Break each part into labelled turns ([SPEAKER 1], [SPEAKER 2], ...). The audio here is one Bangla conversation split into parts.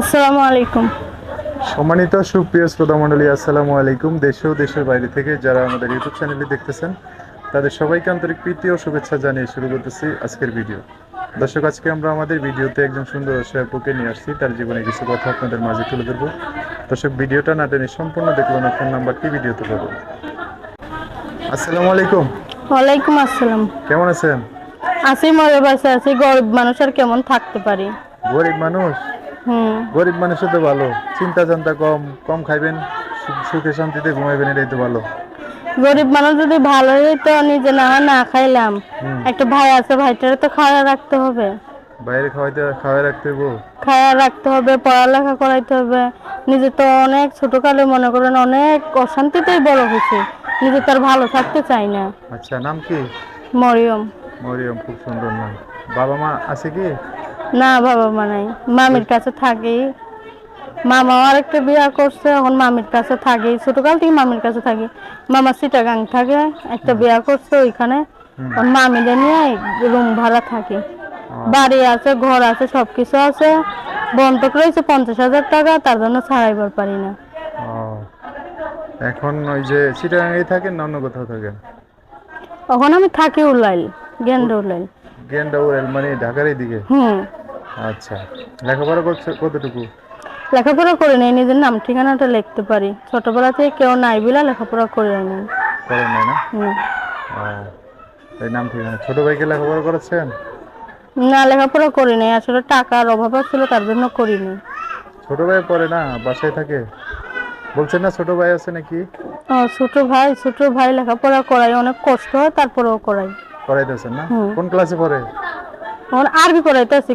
[SPEAKER 1] আসসালামু আলাইকুম।
[SPEAKER 2] সম্মানিত সুপ্রিয় শ্রোতা মণ্ডলী আসসালামু আলাইকুম। দেশ ও দেশের বাইরে থেকে যারা আমাদের ইউটিউব চ্যানেলে দেখতেছেন তাদের সবাইকে আন্তরিক প্রীতি ও শুভেচ্ছা জানিয়ে শুরু করতেছি আজকের ভিডিও। দর্শক আজকে আমরা আমাদের ভিডিওতে একজন সুন্দর অসহায়পুকে নিয়ে আসছি। তার জীবনে কিছু কথা আপনাদের মাঝে তুলে ধরবো। দর্শক ভিডিওটা না টেনে সম্পূর্ণ না ফোন নাম্বারটি ভিডিওতে পাবো আসসালামু আলাইকুম।
[SPEAKER 1] ওয়ালাইকুম আসসালাম।
[SPEAKER 2] কেমন আছেন?
[SPEAKER 1] আছি মরে বাসে আছি গরিব মানুষ আর কেমন থাকতে পারি।
[SPEAKER 2] গরিব মানুষ? গরিব মানুষের তো ভালো। চিন্তা চান্তা কম কম খাইবেন সুখে শান্তিতে ঘুমাইবেন এটাই তো ভালো।
[SPEAKER 1] গরিব মানুষ যদি ভালো হইতো নিজে না হয় না খাইলাম। একটা ভাই আছে ভাইটারে তো খাওয়া রাখতে হবে।
[SPEAKER 2] বাইরে খাওয়াইতে খাওয়াই রাখতে হইবো?
[SPEAKER 1] খাওয়া রাখতে হবে পড়ালেখা করাইতে হবে। নিজে তো অনেক ছোটকালে মনে করেন অনেক অশান্তিতেই বড় হয়েছে। নিজে তার ভালো থাকতে চাই না।
[SPEAKER 2] আচ্ছা নাম কি?
[SPEAKER 1] মরিয়ম।
[SPEAKER 2] মরিয়ম খুব সুন্দর নাম। বাবা মা আছে কি?
[SPEAKER 1] না বাবা মা নাই। মামির কাছে থাকি। মামা আরেকটা বিয়া করছে এখন মামির কাছে থাকি। ছোটকাল থেকে মামির কাছে থাকি। মামা সিটাগাং থাকে একটা বিয়া করছে ওইখানে। মামিদের নিয়ে রুম ভাড়া থাকি। বাড়ি আছে ঘর আছে সবকিছু আছে। বন্ধক রয়েছে পঞ্চাশ হাজার টাকা তার জন্য ছাড়াইবার পারি না।
[SPEAKER 2] এখন ওই যে চিটাগাঙ্গেই থাকেন না অন্য কোথাও থাকেন?
[SPEAKER 1] এখন আমি থাকি উলাইল গেন্ডে উলাইল।
[SPEAKER 2] গেন্ডা মানে ঢাকার দিকে
[SPEAKER 1] হুম।
[SPEAKER 2] আচ্ছা। লেখাপড়া করছে কতটুকু?
[SPEAKER 1] লেখাপড়া করে নেই নিজের নাম ঠিকানাটা লিখতে পারি। ছোটবেলা থেকে কেউ নাই বিলা লেখাপড়া করে নেই।
[SPEAKER 2] করেন নাই না?
[SPEAKER 1] হুম।
[SPEAKER 2] এই নাম ঠিক আছে ছোট ভাইকে লেখাপড়া করাচ্ছেন?
[SPEAKER 1] না লেখাপড়া করি নাই। আসলে টাকার অভাব ছিল তার জন্য করিনি
[SPEAKER 2] ছোট ভাই পড়ে না? বাসায় থাকে? বলছেন না ছোট ভাই আছে নাকি?
[SPEAKER 1] ছোট ভাই ছোট ভাই লেখাপড়া করাই অনেক কষ্ট হয় তারপরেও করাই
[SPEAKER 2] করাইতেছেন না? কোন ক্লাসে পড়ে?
[SPEAKER 1] এখন আরবি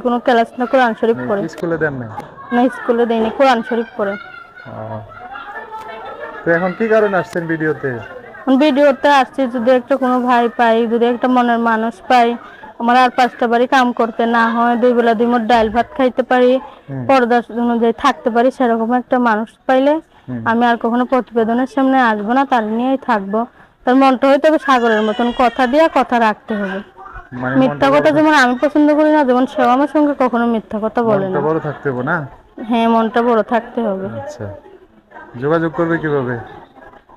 [SPEAKER 1] কোনো ক্লাস না কোরআন শরীফ পড়ে।
[SPEAKER 2] স্কুলে দেন না
[SPEAKER 1] না স্কুলে দেয়নি কোরআন শরীফ পড়ে।
[SPEAKER 2] তো এখন কি কারণে আসছেন ভিডিওতে?
[SPEAKER 1] ভিডিওতে আসছি যদি একটা কোনো ভাই পাই যদি একটা মনের মানুষ পাই আমার আর পাঁচটা বাড়ি কাম করতে না হয় দুই বেলা দুই মোট ডাল ভাত খাইতে পারি পর্দা অনুযায়ী থাকতে পারি সেরকম একটা মানুষ পাইলে আমি আর কখনো প্রতিবেদনের সামনে আসব না তার নিয়েই থাকব। তার মনটা হইতে হবে সাগরের মতন। কথা দিয়া কথা রাখতে হবে।
[SPEAKER 2] মানে
[SPEAKER 1] মিথ্যা কথা যেমন আমি পছন্দ করি না যেমন সেও আমার সঙ্গে কখনো মিথ্যা কথা বলে না।
[SPEAKER 2] বড় থাকতে হবে না?
[SPEAKER 1] হ্যাঁ মনটা বড় থাকতে হবে।
[SPEAKER 2] আচ্ছা। যোগাযোগ করবে কীভাবে?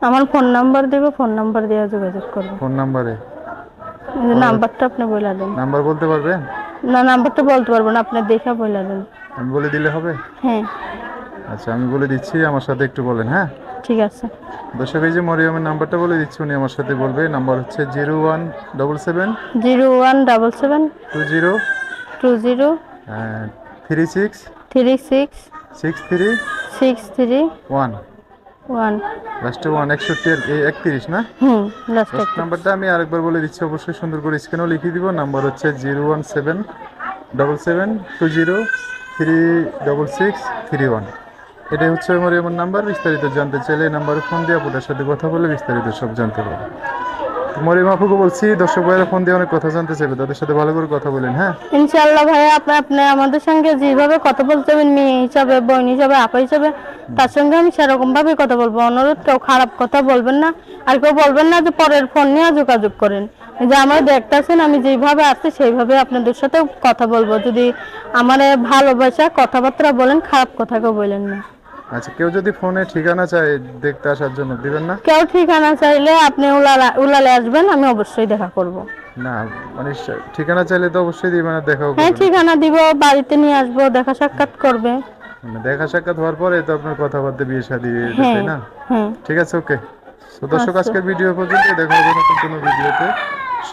[SPEAKER 1] আমার ফোন নাম্বার দেবো ফোন নাম্বার দিয়ে যোগাযোগ করবে।
[SPEAKER 2] ফোন নাম্বারে?
[SPEAKER 1] নাম্বারটা আপনি বলে দেন।
[SPEAKER 2] নাম্বার বলতে পারবেন?
[SPEAKER 1] না নাম্বারটা বলতে পারব না আপনি দেখা বলে দেন।
[SPEAKER 2] আমি বলে দিলে হবে?
[SPEAKER 1] হ্যাঁ।
[SPEAKER 2] আচ্ছা আমি বলে দিচ্ছি আমার সাথে একটু বলেন হ্যাঁ?
[SPEAKER 1] ঠিক আছে।
[SPEAKER 2] দর্শক এই যে মরিয়মের নাম্বারটা বলে দিচ্ছি উনি আমার সাথে বলবে। নাম্বার হচ্ছে zero one double seven
[SPEAKER 1] zero one double seven
[SPEAKER 2] two zero
[SPEAKER 1] two zero
[SPEAKER 2] three six
[SPEAKER 1] three six
[SPEAKER 2] six three
[SPEAKER 1] six three
[SPEAKER 2] one.
[SPEAKER 1] One.
[SPEAKER 2] লাস্টে ওয়ান একষট্টি একত্রিশ না?
[SPEAKER 1] হুম লাস্ট
[SPEAKER 2] নাম্বারটা আমি আরেকবার বলে দিচ্ছি অবশ্যই সুন্দর করে স্ক্রিনেও লিখে দিব। নাম্বার হচ্ছে zero one seven double seven two zero three double six three one. এটাই হচ্ছে মরিয়মের নাম্বার, বিস্তারিত জানতে চাইলে এই নাম্বারে ফোন দিয়ে আপনার সাথে কথা বলে বিস্তারিত সব জানতে পারবেন মরিয়ম আপুকে বলছি, দর্শক ভাইয়েরা ফোন দিয়ে অনেক কথা জানতে চাইবে, তাদের সাথে ভালো করে কথা বলেন হ্যাঁ?
[SPEAKER 1] ইনশাল্লাহ ভাই আপনি আপনি আমাদের সঙ্গে যেভাবে কথা বলতে মেয়ে হিসাবে, বোন হিসাবে, আপা হিসাবে, তার সঙ্গে আমি সেরকম ভাবে কথা বলব। অনুরোধ, কেউ খারাপ কথা বলবেন না, আর কেউ বলবেন না যে পরের ফোন নিয়ে যোগাযোগ করেন। যে আমার দেখতেছেন, আমি যেভাবে আসছি সেইভাবে আপনাদের সাথে কথা বলব। যদি আমার ভালোবাসা, কথাবার্তা বলেন, খারাপ কথা কেউ বলেন না।
[SPEAKER 2] আচ্ছা কেউ যদি ফোনে ঠিকানা চায় দেখতে আসার জন্য দিবেন না?
[SPEAKER 1] কেউ ঠিকানা চাইলে আপনি উলালা উলালে আসবেন আমি অবশ্যই দেখা করব।
[SPEAKER 2] না মানে ঠিকানা চাইলে তো অবশ্যই দিবেন আর দেখাও
[SPEAKER 1] হ্যাঁ ঠিকানা দিব বাড়িতে নিয়ে আসব দেখা সাক্ষাৎ করবে।
[SPEAKER 2] মানে দেখা সাক্ষাৎ হওয়ার পরে তো আপনার কথাবার্তা বিয়ে শাদী
[SPEAKER 1] হ্যাঁ
[SPEAKER 2] তাই না?
[SPEAKER 1] হ্যাঁ
[SPEAKER 2] ঠিক আছে ওকে। তো দর্শক
[SPEAKER 1] আচ্ছা।
[SPEAKER 2] আজকের ভিডিও পর্যন্ত দেখা হবে নতুন কোনো ভিডিওতে।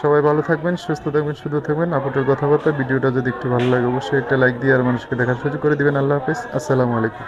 [SPEAKER 2] সবাই ভালো থাকবেন সুস্থ থাকবেন শুধু থাকবেন। আপুটের কথাবার্তা ভিডিওটা যদি একটু ভালো লাগে অবশ্যই একটা লাইক দিয়ে আর মানুষকে দেখার সুযোগ করে দিবেন। আল্লাহ হাফেজ। আসসালামু আলাইকুম।